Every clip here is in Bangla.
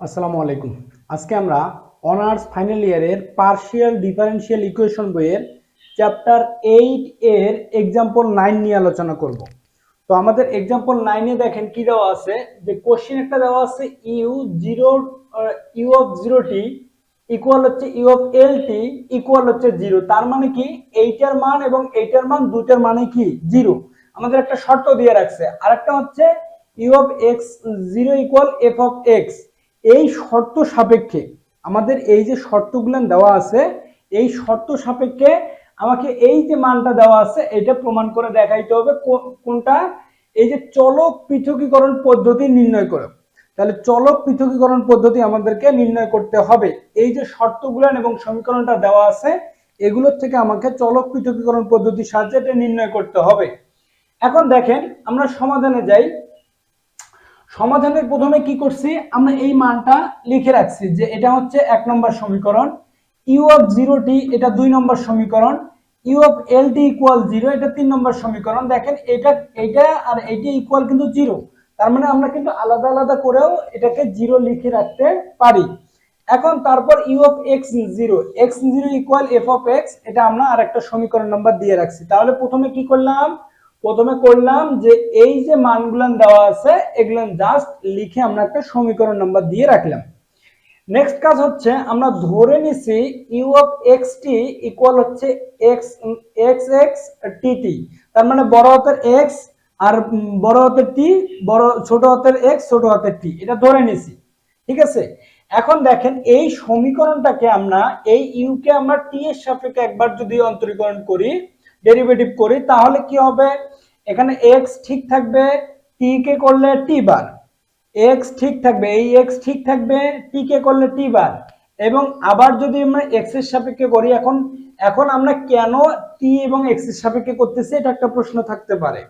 আসসালামু আলাইকুম। আজকে আমরা অনার্স ফাইনাল ইয়ারের পার্শিয়াল ডিফারেনশিয়াল ইকুয়েশন বইয়ের চ্যাপ্টার এইট এর এক্সাম্পল নাইন নিয়ে আলোচনা করব। তো আমাদের এক্সাম্পল নাইনে দেখেন কি দেওয়া আছে? যে কোশ্চেন একটা দেওয়া আছে u zero u of zero t equal হচ্ছে u of l t equal হচ্ছে জিরো তার মানে কি? এইটার মান এবং এইটার মান দুইটার মানে কি? জিরো আমাদের একটা শর্ত দিয়ে রাখছে। আরেকটা হচ্ছে u of x zero equal f of x এই শর্ত সাপেক্ষে, আমাদের এই যে শর্তগুলো দেওয়া আছে, এই শর্ত সাপেক্ষে আমাকে এই যে মানটা দেওয়া আছে, এটা প্রমাণ করে দেখাইতে হবে কোনটা? এই যে চলক পৃথকীকরণ পদ্ধতি নির্ণয় করে। তাহলে চলক পৃথকীকরণ পদ্ধতি আমাদেরকে নির্ণয় করতে হবে। এই যে শর্তগুলো এবং সমীকরণটা দেওয়া আছে, এগুলোর থেকে আমাকে চলক পৃথকীকরণ পদ্ধতির সাহায্যে এটা নির্ণয় করতে হবে। এখন দেখেন, আমরা সমাধানে যাই। সমাধানের প্রথমে কি করছি? আমরা এই মানটা লিখে রাখছি যে এটা হচ্ছে এক নম্বর সমীকরণ। ইউ অফ জিরো টি এটা দুই নম্বর সমীকরণ। U of l t equal zero এটা তিন নম্বর সমীকরণ। দেখেন এটা এটা আর এইটা ইকুয়াল কিন্তু জিরো তার মানে আমরা কিন্তু আলাদা আলাদা করেও এটাকে জিরো লিখে রাখতে পারি। এখন তারপর u of x zero x zero equal f of x এটা আমরা আরেকটা সমীকরণ নাম্বার দিয়ে রাখছি। তাহলে প্রথমে কি করলাম? প্রথমে করলাম যে এই যে মানগুলান দেওয়া আছে এগুলো জাস্ট লিখে আমরা একটা সমীকরণ নাম্বার দিয়ে রাখলাম। নেক্সট কাজ হচ্ছে আমরা ধরে নিছি u of x t equal হচ্ছে x x x t t তার মানে বড় হাতের এক্স আর বড় হাতের টি বড়, ছোট হাতের এক্স ছোট হাতের টি এটা ধরে নিছি। ঠিক আছে? এখন দেখেন এই সমীকরণটাকে আমরা, এই ইউ কে আমরা টি এর সাপেক্ষে একবার যদি অন্তরীকরণ করি ডেরিভেটিভ করি, তাহলে কি হবে? এখানে এক্স ঠিক থাকবে টি কে করলে টি বার। এক্স ঠিক থাকবে, এই এক্স ঠিক থাকবে টি কে করলে টি বার। এবং আবার যদি আমরা এক্সের সাপেক্ষে করি, এখন এখন আমরা কেন টি এবং এক্সের সাপেক্ষে করতেছি, এটা একটা প্রশ্ন থাকতে পারে।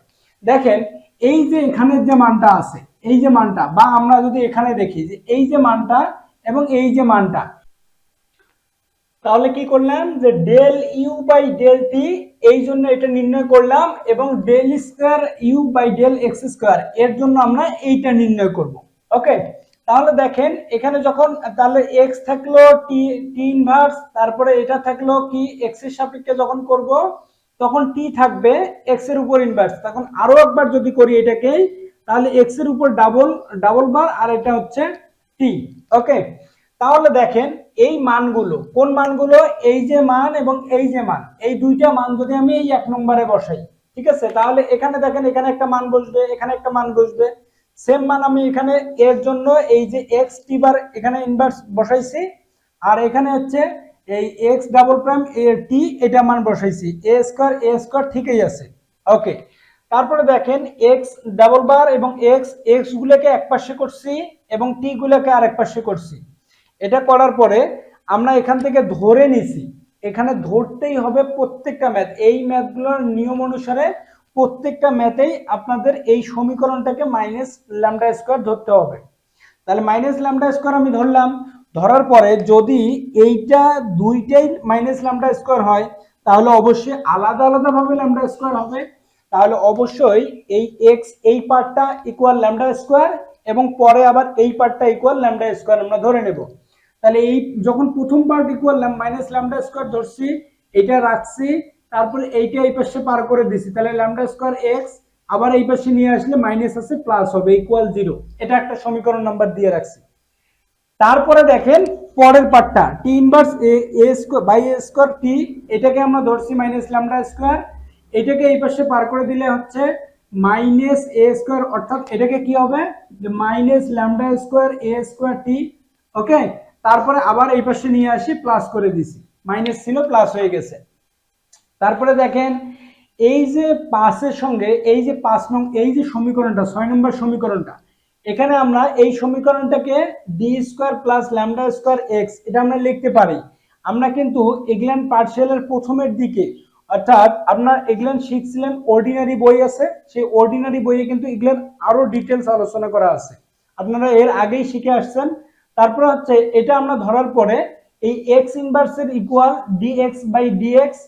দেখেন, এই যে এখানের যে মানটা আছে, এই যে মানটা, বা আমরা যদি এখানে দেখি যে এই যে মানটা এবং এই যে মানটা, তাহলে কি করলাম যে del u by del t এই জন্য এটা নির্ণয় করলাম এবং del square u by del x square এর জন্য আমরা এইটা নির্ণয় করব। ওকে তাহলে দেখেন, এখানে যখন, তাহলে এক্স থাকল টি টি ইনভার্স তারপরে এটা থাকল কি? এক্সের সাপেক্ষে যখন করব, তখন টি থাকবে এক্সের উপর ইনভার্স তখন আরও একবার যদি করি এটাকে তাহলে এক্সের উপর ডাবল ডাবল বার আর এটা হচ্ছে টি ওকে তাহলে দেখেন এই মানগুলো, কোন মানগুলো? এই যে মান এবং এই যে মান। এই দুইটা মান যদি আমি এই এক নম্বরে বসাই, ঠিক আছে? তাহলে এখানে দেখেন, এখানে একটা মান বসবে, এখানে একটা মান বসবে। সেম মান আমি এখানে এর জন্য এই যে এক্স টি বার এখানে ইনভার্স বসাইছি, আর এখানে হচ্ছে এই x double prime a t এটা মান বসাইছি। এ স্কোয়ার এ স্কোয়ার ঠিকই আছে। ওকে তারপরে দেখেন এক্স ডাবল বার এবং এক্স এক্স গুলোকে এক পাশে করছি এবং টি গুলোকে আর আরেক পাশে করছি। এটা করার পরে আমরা এখান থেকে ধরে নিছি। এখানে ধরতেই হবে প্রত্যেকটা ম্যাথ এই ম্যাথগুলোর নিয়ম অনুসারে প্রত্যেকটা ম্যাথেই আপনাদের এই সমীকরণটাকে মাইনাস ল্যামডা স্কোয়ার ধরতে হবে। তাহলে মাইনাস ল্যামডা স্কোয়ার আমি ধরলাম। ধরার পরে যদি এইটা দুইটাই মাইনাস ল্যামডা স্কোয়ার হয়, তাহলে অবশ্যই আলাদা আলাদাভাবে ল্যামডা স্কোয়ার হবে। তাহলে অবশ্যই এই এক্স এই পার্টটা ইকুয়াল ল্যামডা স্কোয়ার এবং পরে আবার এই পার্টটা ইকুয়াল ল্যামডা স্কোয়ার আমরা ধরে নেব। তাহলে এই যখন প্রথম part equal minus lambda square ধরছি এটা রাখছি, তারপরে এইটা এই পাশে পার করে দিছি। তাহলে ল্যামডা স্কোয়ার এক্স আবার এই পাশে নিয়ে আসলে মাইনাস আছে প্লাস হবে ইকুয়াল জিরো এটা একটা সমীকরণ নাম্বার দিয়ে রাখছি। তারপরে দেখেন, পরের পার্টটা t inverse a a square by a square t এটাকে আমরা ধরছি মাইনাস ল্যামডা স্কোয়ার এটাকে এই পাশে পার করে দিলে হচ্ছে মাইনাস এ স্কোয়ার অর্থাৎ এটাকে কি হবে? Minus lambda square a square t okay তারপরে আবার এই পাশে নিয়ে আসি প্লাস করে দিছি। মাইনাস ছিল প্লাস হয়ে গেছে। তারপরে দেখেন, এই যে পাঁচের সঙ্গে, এই যে পাঁচ নং, এই যে সমীকরণটা, ছয় নম্বর সমীকরণটা, এখানে আমরা এই সমীকরণটাকে d square plus lambda square x এটা আমরা লিখতে পারি। আমরা কিন্তু এগুলান পার্সিয়ালের প্রথমের দিকে, অর্থাৎ আপনার এগুলান শিখছিলেন অর্ডিনারি বই আছে, সেই অর্ডিনারি বইয়ে কিন্তু এগুলান আরও ডিটেলস আলোচনা করা আছে। আপনারা এর আগেই শিখে আসছেন তারপরে হচ্ছে এটা আমরা ধরার পরে এই x ইনভার্সের equal d x by d x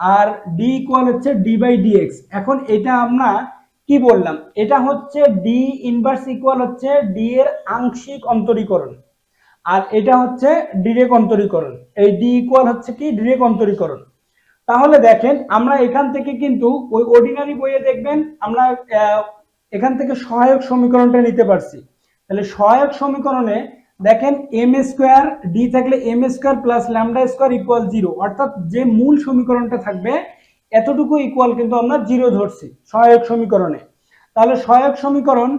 R D equal হচ্ছে ডি বাই ডিএক্স এখন এটা আমরা কি বললাম? এটা হচ্ছে ডি ইনভার্স ইকুয়াল হচ্ছে ডি এর আংশিক অন্তরীকরণ। আর এটা হচ্ছে ডিরেক্ট অন্তরীকরণ। এই ডি ইকুয়াল হচ্ছে কি? ডিরেক্ট অন্তরীকরণ। তাহলে দেখেন, আমরা এখান থেকে কিন্তু ওই অর্ডিনারি বইয়ে দেখবেন, আমরা এখান থেকে সহায়ক সমীকরণটা নিতে পারছি। তাহলে সহায়ক সমীকরণে দেখেন এম স্কোয়ার ডি থাকলে m square plus lambda square equal zero অর্থাৎ যে মূল সমীকরণটা থাকবে, এতটুকু ইকুয়াল কিন্তু আমরা জিরো ধরছি, সহায়ক সমীকরণে। তাহলে সহায়ক সমীকরণ,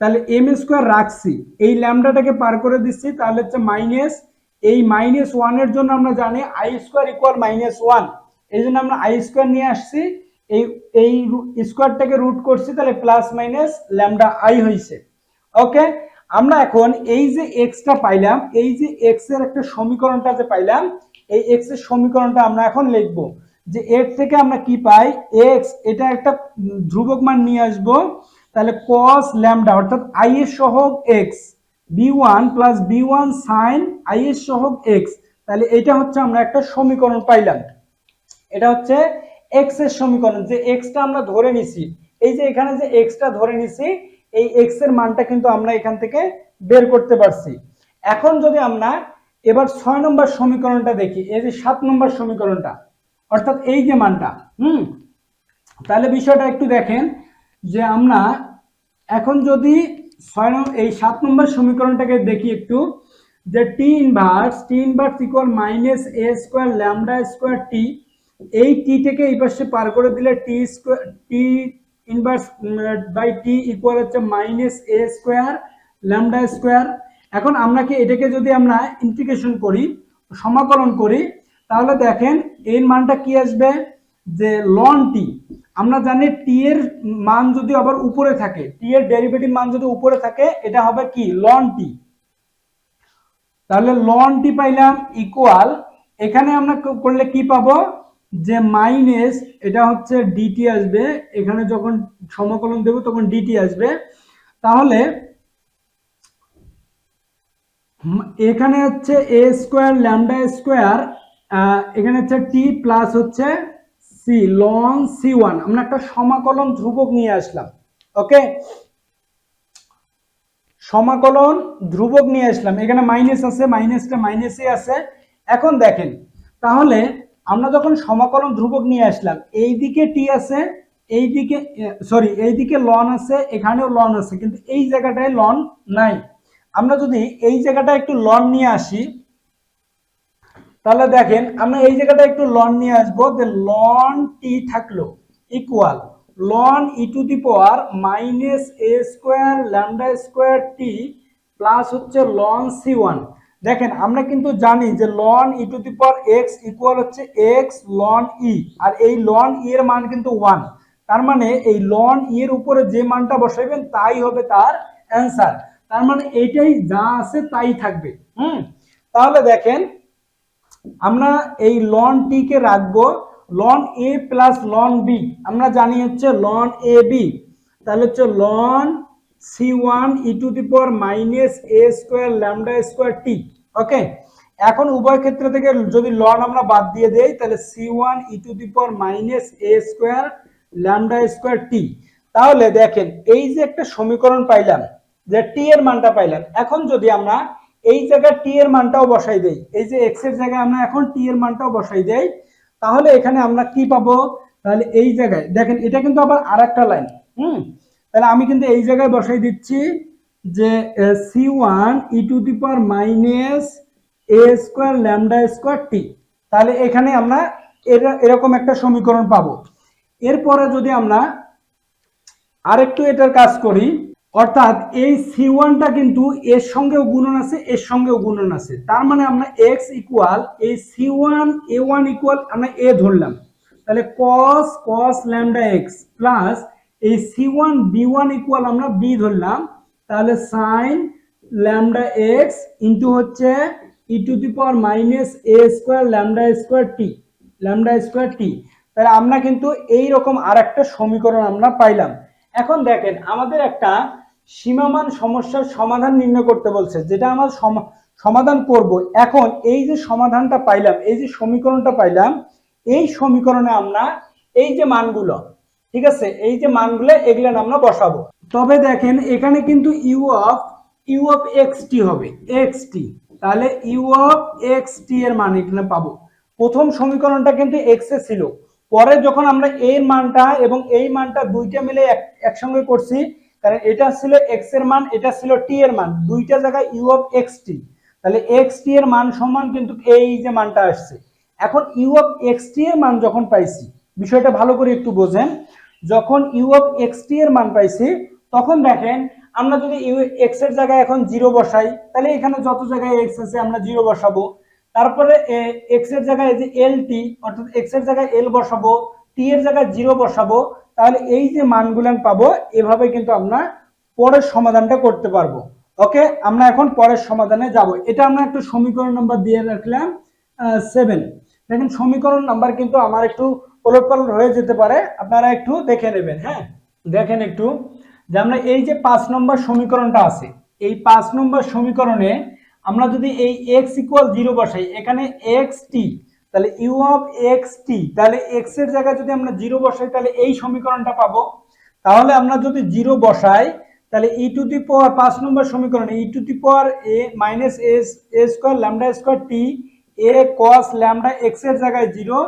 তাহলে এম স্কোয়ার রাখছি, এই ল্যামডাটাকে পার করে দিচ্ছি, তাহলে হচ্ছে মাইনাস এই মাইনাস ওয়ানের জন্য আমরা জানি i square equal minus one এই জন্য আমরা আই স্কোয়ার নিয়ে আসছি, এই এই স্কোয়ারটাকে রুট করছি, তাহলে প্লাস মাইনাস ল্যামডা আই হয়েছে ওকে আমরা এখন এই যে এক্সটা পাইলাম, এই যে এক্সের একটা সমীকরণটা যে পাইলাম, এই এক্সের সমীকরণটা আমরা এখন লিখব যে এর থেকে আমরা কি পাই? এক্স এটা একটা ধ্রুবক মান নিয়ে আসব। তাহলে cos ল্যামডা অর্থাৎ আই এর সহগ x b one plus b one sine i এর সহগ এক্স তাহলে এটা হচ্ছে আমরা একটা সমীকরণ পাইলাম। এটা হচ্ছে এক্সের সমীকরণ, যে এক্সটা আমরা ধরে নিছি। এই যে এখানে যে এক্সটা ধরে নিছি এই এক্সের মানটা কিন্তু আমরা এখান থেকে বের করতে পারছি। এখন যদি আমরা এবার ছয় নম্বর সমীকরণটা দেখি, এই যে সাত নম্বর সমীকরণটা, অর্থাৎ এই যে মানটা, হুম? তাহলে বিষয়টা একটু দেখেন যে আমরা এখন যদি ছয় এই সাত নম্বর সমীকরণটাকে দেখি একটু, যে t inverse t inverse equal minus a square lambda square t এই টিটাকে এই পাশে পার করে দিলে t square t inverse by t equal হচ্ছে minus a square lambda square এখন আমরা কি এটাকে যদি আমরা ইন্টিগ্রেশন করি, সমাকলন করি, তাহলে দেখেন এর মানটা কি আসবে? যে লন টি আমরা জানি টি এর মান যদি আবার উপরে থাকে টি এর ডেরিভেটিভ মান যদি উপরে থাকে, এটা হবে কি? লন টি তাহলে লন টি পাইলাম ইকুয়াল এখানে আমরা করলে কি পাবো? যে মাইনাস এটা হচ্ছে ডিটি আসবে। এখানে যখন সমকলন দেব, তখন ডিটি আসবে। তাহলে এখানে হচ্ছে এ স্কোয়ার ল্যামডা স্কোয়ার এখানে হচ্ছে টি প্লাস হচ্ছে সি লন সি ওয়ান আমরা একটা সমাকলন ধ্রুবক নিয়ে আসলাম ওকে সমাকলন ধ্রুবক নিয়ে আসলাম। এখানে মাইনাস আছে মাইনাসটা মাইনাসে আছে। এখন দেখেন, তাহলে আমরা যখন সমাকলন ধ্রুবক নিয়ে আসলাম এই দিকে টি আছে এই দিকে সরি এই দিকে লন আছে, এখানেও লন আছে, কিন্তু এই জায়গাটায় লন নাই। আমরা যদি এই জায়গাটা একটু লন নিয়ে আসি, তাহলে দেখেন আমরা এই জায়গাটা একটু লন নিয়ে আসব যে লন টি থাকল equal ln e to the power minus a square lambda square t plus হচ্ছে লন সি ওয়ান দেখেন, আমরা কিন্তু জানি যে ln e to the power x equal হচ্ছে এক্স লন ই আর এই লন ই এর মান কিন্তু ওয়ান তার মানে এই লন ই এর উপরে যে মানটা বসাইবেন, তাই হবে তার অ্যান্সার তার মানে এইটাই যা আছে তাই থাকবে। হুম? তাহলে দেখেন, আমরা এই লন টি কে রাখব লন এ প্লাস লন বি আমরা জানি হচ্ছে লন এ বি তাহলে হচ্ছে ln c one e to the power minus a square lambda square t এখন উভয় ক্ষেত্রে থেকে যদি আমরা বাদ দিয়ে দেই, তাহলে c one e to the minus a square lambda square t তাহলে দেখেন, এই যে একটা সমীকরণ পাইলাম, যে টি এর মানটা পাইলাম, এখন যদি আমরা এই জায়গায় টি এর মানটাও বসাই দেই, এই যে এক্সের জায়গায় আমরা এখন টি এর মানটাও বসাই দেই, তাহলে এখানে আমরা কি পাবো? তাহলে এই জায়গায়, দেখেন, এটা কিন্তু আবার আর একটা লাইন হুম? তাহলে আমি কিন্তু এই জায়গায় বসাই দিচ্ছি যে c one e to the power minus a square lambda square t. তাহলে এখানে আমরা এরকম একটা সমীকরণ পাবো। এরপরে যদি আমরা আরেকটু এটার কাজ করি, অর্থাৎ এই সি ওয়ানটা কিন্তু এর সঙ্গেও গুণন আছে, এর সঙ্গেও গুণন আছে। তার মানে আমরা এক্স ইকুয়াল, এই c one, a one equal আমরা এ ধরলাম। তাহলে cos cos lambda x plus এই c one b one equal আমরা বি ধরলাম, তাহলে সাইন ল্যামডা এক্স ইন্টু হচ্ছে e to the power minus a square lambda square t lambda square t তাহলে আমরা কিন্তু এই রকম আর একটা সমীকরণ আমরা পাইলাম। এখন দেখেন, আমাদের একটা সীমামান সমস্যার সমাধান নির্ণয় করতে বলছে, যেটা আমরা সম- সমাধান করব। এখন এই যে সমাধানটা পাইলাম, এই যে সমীকরণটা পাইলাম, এই সমীকরণে আমরা এই যে মানগুলো ঠিক আছে? এই যে মানগুলো, এগুলো আমরা বসাবো। তবে দেখেন, এখানে কিন্তু u of u of x t হবে। এক্স টি তাহলে ইউ অফ এক্স টি এর মান এখানে পাবো। প্রথম সমীকরণটা কিন্তু এক্স এ ছিল। পরে যখন আমরা এর মানটা এবং এই মানটা দুইটা মিলে এক- একসঙ্গে করছি কারণ এটা ছিল এক্সের মান, এটা ছিল টি এর মান। দুইটা জায়গায় ইউ অফ এক্স টি তাহলে এক্স টি এর মান সমান কিন্তু এই যে মানটা আসছে। এখন ইউ অফ এক্স টি এর মান যখন পাইছি, বিষয়টা ভালো করে একটু বোঝেন। যখন ইউ অফ এক্স টি এর মান পাইছি, তখন দেখেন আমরা যদি ইউ এক্সের জায়গায় এখন জিরো বসাই, তাহলে এখানে যত জায়গায় এক্স আছে আমরা জিরো বসাবো। তারপরে এক্সের জায়গায় যে এল টি অর্থাৎ এক্সের জায়গায় এল বসাবো টি এর জায়গায় জিরো বসাবো, তাহলে এই যে মানগুলান পাবো, এভাবে কিন্তু আমরা পরের সমাধানটা করতে পারব। ওকে? আমরা এখন পরের সমাধানে যাব। এটা আমরা একটু সমীকরণ নাম্বার দিয়ে রাখলাম সেভেন দেখেন সমীকরণ নাম্বার কিন্তু আমার একটু ওলট পালট হয়ে যেতে পারে। আপনারা একটু দেখে নেবেন হ্যাঁ? দেখেন একটু। যে আমরা এই যে পাঁচ নম্বর সমীকরণটা আছে, এই পাঁচ নম্বর সমীকরণে আমরা যদি এই এক্স ইকুয়াল জিরো বসাই, এখানে এক্স টি তাহলে ইউ অফ এক্স টি তাহলে এক্সের জায়গায় যদি আমরা জিরো বসাই, তাহলে এই সমীকরণটা পাবো। তাহলে আমরা যদি জিরো বসাই, তাহলে ই টু দি পাওয়ার পাঁচ নম্বর সমীকরণে e to the power a minus s a square lambda square t a cos lambda এক্সের জায়গায় জিরো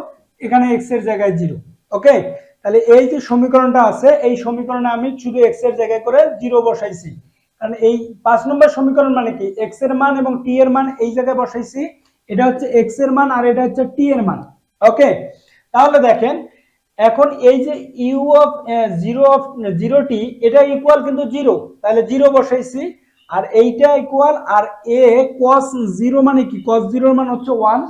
এখানে এক্সের জায়গায় জিরো ওকে তাহলে এই যে সমীকরণটা আছে, এই সমীকরণে আমি শুধু এক্সের জায়গায় করে জিরো বসাইছি। কারণ এই পাঁচ নম্বর সমীকরণ মানে কি? এক্সের মান এবং টি এর মান এই জায়গায় বসাইছি, এটা হচ্ছে এক্সের মান আর এটা হচ্ছে টি এর মান ওকে তাহলে দেখেন, এখন এই যে u of zero of zero t এটা ইকুয়াল কিন্তু জিরো তাহলে জিরো বসাইছি, আর এইটা ইকুয়াল আর এ কস জিরো মানে কি? কস জিরোর মান হচ্ছে ওয়ান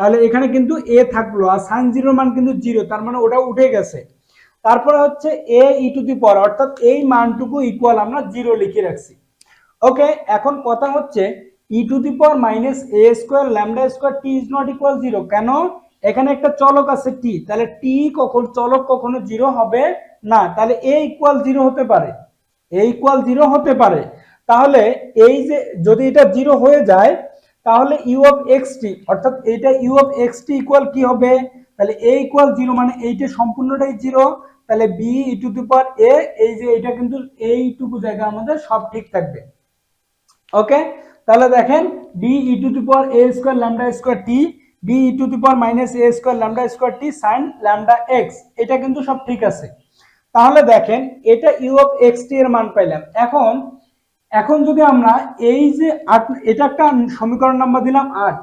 তাহলে এখানে কিন্তু এ থাকল আর সাইন জিরোর মান কিন্তু জিরো, তার মানে ওটা উঠে গেছে। তারপরে হচ্ছে এ ই টু দি পাওয়ার অর্থাৎ এই মানটুকু ইকুয়াল আমরা জিরো লিখে রাখছি। ওকে এখন কথা হচ্ছে e to the power minus a square lambda square t is not equal zero কেন? এখানে একটা চলক আছে টি তাহলে টি কখন, চলক কখনো জিরো হবে না, তাহলে এ ইকুয়াল জিরো হতে পারে। এ ইকুয়াল জিরো হতে পারে। তাহলে এই যে যদি এটা জিরো হয়ে যায় তাহলে ইউ অফ এক্স টি অর্থাৎ এইটা u of x t equal কি হবে? তাহলে এ ইকুয়াল জিরো মানে এইটা সম্পূর্ণটাই জিরো তাহলে B E to the power এ এই যে এটা কিন্তু এইটুকু জায়গা আমাদের সব ঠিক থাকবে। ওকে? তাহলে দেখেন b e to the power a square lambda square t b e to the power minus a square lambda square t sine lambda x এটা কিন্তু সব ঠিক আছে। তাহলে দেখেন, এটা ইউ অফ এক্স টি এর মান পাইলাম। এখন এখন যদি আমরা এই যে আট, এটা একটা সমীকরণ নাম্বার দিলাম আট।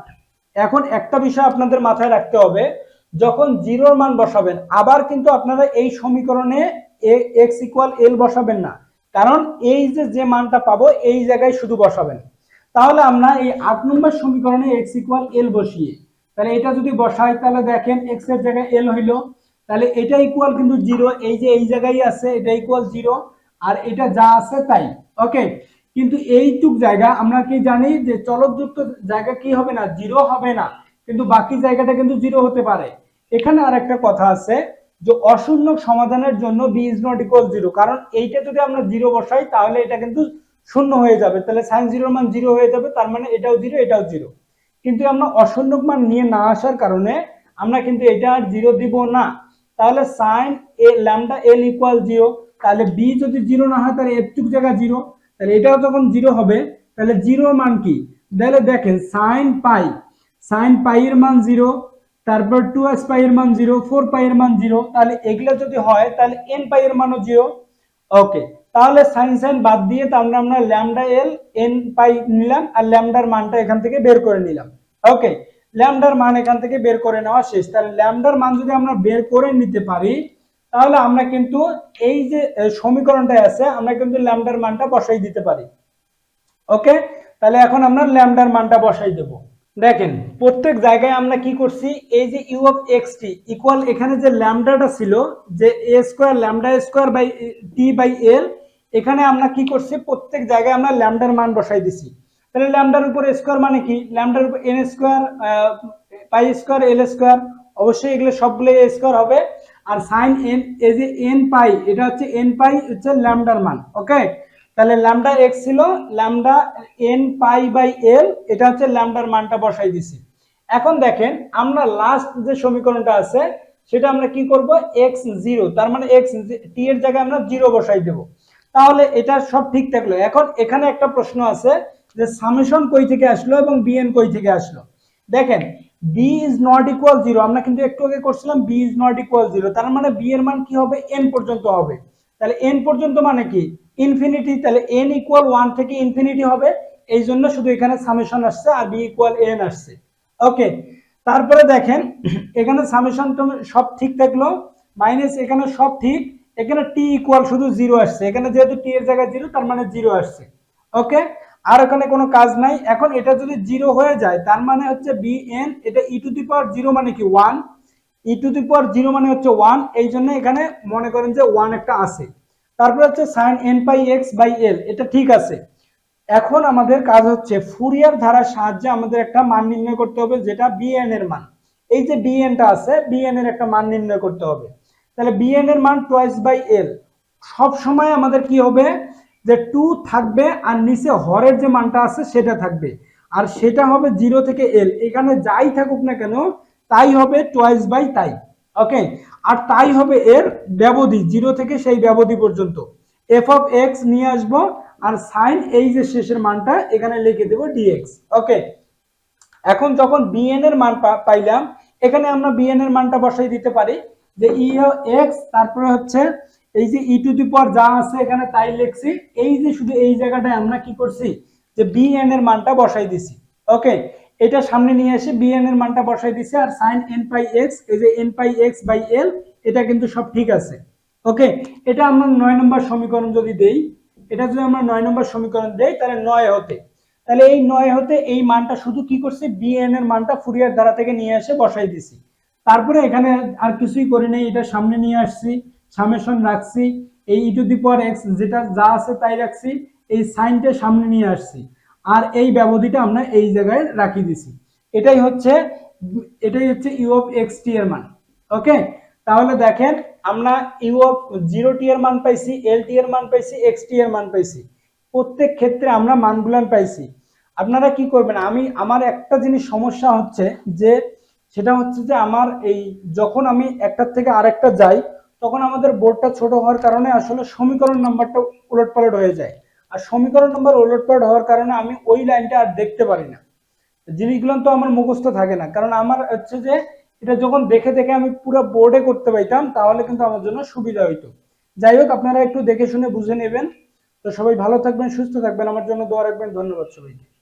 এখন একটা বিষয় আপনাদের মাথায় রাখতে হবে, যখন জিরোর মান বসাবেন, আবার কিন্তু আপনারা এই সমীকরণে এক্স ইকুয়াল এল বসাবেন না। কারণ এই যে যে মানটা পাবো, এই জায়গায় শুধু বসাবেন। তাহলে আমরা এই আট নম্বর সমীকরণে এক্স ইকুয়াল এল বসিয়ে, তাহলে এটা যদি বসাই, তাহলে দেখেন এক্সের জায়গায় এল হইল। তাহলে এটা ইকুয়াল কিন্তু জিরো, এই যে, এই জায়গায় আছে, এটা ইকুয়াল জিরো, আর এটা যা আছে তাই। ওকে কিন্তু এইটুক জায়গা আমরা কি জানি যে চলকযুক্ত জায়গা কি হবে না? জিরো হবে না। কিন্তু বাকি জায়গাটা কিন্তু জিরো হতে পারে। এখানে আর একটা কথা আছে যে অশূন্য সমাধানের জন্য b is not equal zero কারণ এইটা যদি আমরা জিরো বসাই, তাহলে এটা কিন্তু শূন্য হয়ে যাবে। তাহলে সাইন জিরোর মান জিরো হয়ে যাবে, তার মানে এটাও জিরো এটাও জিরো কিন্তু আমরা অশূন্য মান নিয়ে না আসার কারণে আমরা কিন্তু এটা আর জিরো দিব না। তাহলে sine a lambda l equal zero তাহলে বি যদি জিরো না হয়, তাহলে এফটুক জায়গা জিরো তাহলে এটাও যখন জিরো হবে, তাহলে জিরোর মান কি? তাহলে দেখেন সাইন পাই সাইন পাই এর মান জিরো তারপর টু এস পাই এর মান জিরো ফোর পাই এর মান জিরো তাহলে এগুলো যদি হয়, তাহলে এন পাই এর মানও জিরো ওকে তাহলে সাইন সাইন বাদ দিয়ে তাহলে আমরা ল্যামডা এল এন পাই নিলাম আর ল্যামডার মানটা এখান থেকে বের করে নিলাম। ওকে ল্যামডার মান এখান থেকে বের করে নেওয়া শেষ। তাহলে ল্যামডার মান যদি আমরা বের করে নিতে পারি তাহলে আমরা কিন্তু এই যে সমীকরণটা আছে, আমরা কিন্তু ল্যামডার মানটা বসাই দিতে পারি। ওকে? তাহলে এখন আমরা ল্যামডার মানটা বসাই দেব। দেখেন, প্রত্যেক জায়গায় আমরা কি করছি? এই যে u of x t equal এখানে যে ল্যামডাটা ছিল, যে a square lambda square by t by l এখানে আমরা কি করছি? প্রত্যেক জায়গায় আমরা ল্যামডার মান বসাই দিছি। তাহলে ল্যামডার উপর স্কোয়ার মানে কি? ল্যামডার উপর n square pi square l square অবশ্যই এগুলো সবগুলো এ স্কোয়ার হবে। আর সাইন এন এই যে এন পাই, এটা হচ্ছে এন পাই হচ্ছে ল্যামডার মান ওকে তাহলে ল্যামডা এক্স ছিল lambda n pi by l এটা হচ্ছে ল্যামডার মানটা বসাই দিছি। এখন দেখেন, আমরা লাস্ট যে সমীকরণটা আছে, সেটা আমরা কি করব? এক্স জিরো তার মানে এক্স টি এর জায়গায় আমরা জিরো বসাই দেব। তাহলে এটা সব ঠিক থাকল। এখন এখানে একটা প্রশ্ন আছে যে সামেশন কই থেকে আসলো এবং বিএন কই থেকে আসলো? দেখেন b is not equal zero আমরা কিন্তু একটু আগে করছিলাম b is not equal zero তার মানে বি এর মান কি হবে? এন পর্যন্ত হবে। তাহলে এন পর্যন্ত মানে কি? ইনফিনিটি তাহলে এন ইকুয়াল ওয়ান থেকে ইনফিনিটি হবে। এই জন্য শুধু এখানে সামেশন আসছে আর বি ইকুয়াল এন আসছে। ওকে তারপরে দেখেন, এখানে সামেশন সব ঠিক থাকল। মাইনাস এখানে সব ঠিক। এখানে টি ইকুয়াল শুধু জিরো আসছে। এখানে যেহেতু টি এর জায়গায় জিরো তার মানে জিরো আসছে। ওকে আর এখানে কোনো কাজ নাই। এখন এটা যদি জিরো হয়ে যায়, তার মানে হচ্ছে বি এন এটা ই টু দি পাওয়ার জিরো মানে কি one e to the power zero মানে হচ্ছে ওয়ান এই জন্য এখানে মনে করেন যে ওয়ান একটা আছে। তারপরে হচ্ছে sine n pi x by l এটা ঠিক আছে। এখন আমাদের কাজ হচ্ছে ফুরিয়ার ধারার সাহায্যে আমাদের একটা মান নির্ণয় করতে হবে, যেটা বিএন এর মান। এই যে বিএনটা আছে বিএন এর একটা মান নির্ণয় করতে হবে। তাহলে বিএন এর মান টোয়াইস বাই এল সব সময় আমাদের কি হবে? যে টু থাকবে আর নিচে হরের যে মানটা আছে সেটা থাকবে। আর সেটা হবে জিরো থেকে এল। এখানে যাই থাকুক না কেন, তাই হবে টোয়াইস বাই তাই। ওকে আর তাই হবে এর ব্যবধি, জিরো থেকে সেই ব্যবধি পর্যন্ত। এফ অফ এক্স নিয়ে আসব আর সাইন এই যে শেষের মানটা এখানে লিখে দেবো ডিএক্স ওকে এখন যখন বিএন এর মান পাইলাম, এখানে আমরা বিএন এর মানটা বসাই দিতে পারি। যে ই এক্স তারপরে হচ্ছে এই যে ই টু দি পাওয়ার যা আছে এখানে তাই লিখছি। এই যে শুধু এই জায়গাটায় আমরা কি করছি? যে বি এন এর মানটা বসাই দিছি। ওকে এটা সামনে নিয়ে এসে বিএন এর মানটা বসাই দিছি আর সাইন এন পাই এক্স এই যে n pi x by l এটা কিন্তু সব ঠিক আছে। ওকে এটা আমরা নয় নম্বর সমীকরণ যদি দেই, এটা যদি আমরা নয় নম্বর সমীকরণ দেই, তাহলে নয় হতে। তাহলে এই নয় হতে এই মানটা শুধু কি করছে? বিএন এর মানটা ফুরিয়ার ধারা থেকে নিয়ে এসে বসাই দিছি। তারপরে এখানে আর কিছুই করি নাই, এটা সামনে নিয়ে আসছি। সামেশন রাখছি এই ই টু দি পাওয়ার এক্স যেটা যা আছে তাই রাখছি, এই সাইনটা সামনে নিয়ে আসছি। আর এই ব্যবধিটা আমরা এই জায়গায় রাখি দিছি। এটাই হচ্ছে এটাই হচ্ছে ইউ অফ এক্স টি এর মান ওকে তাহলে দেখেন, আমরা ইউ অফ জিরো টি এর মান পাইছি এল টি এর মান পাইছি এক্স টি এর মান পাইছি। প্রত্যেক ক্ষেত্রে আমরা মানগুলান পাইছি। আপনারা কি করবেন, আমি, আমার একটা জিনিস সমস্যা হচ্ছে যে, সেটা হচ্ছে যে আমার এই, যখন আমি একটার থেকে আরেকটা যাই তখন আমাদের বোর্ডটা ছোট হওয়ার কারণে আসলে সমীকরণ নাম্বারটা উলটপালট হয়ে যায়। আর সমীকরণ নাম্বার উলটপালট হওয়ার কারণে আমি ওই লাইনটা আর দেখতে পারি না। জিনিসগুলো তো আমার মুখস্থ থাকে না। কারণ আমার হচ্ছে যে, এটা যখন দেখে দেখে আমি পুরো বোর্ডে করতে পাইতাম, তাহলে কিন্তু আমার জন্য সুবিধা হইতো। যাই হোক, আপনারা একটু দেখে শুনে বুঝে নেবেন। তো সবাই ভালো থাকবেন, সুস্থ থাকবেন। আমার জন্য দোয়া রাখবেন। ধন্যবাদ সবাইকে।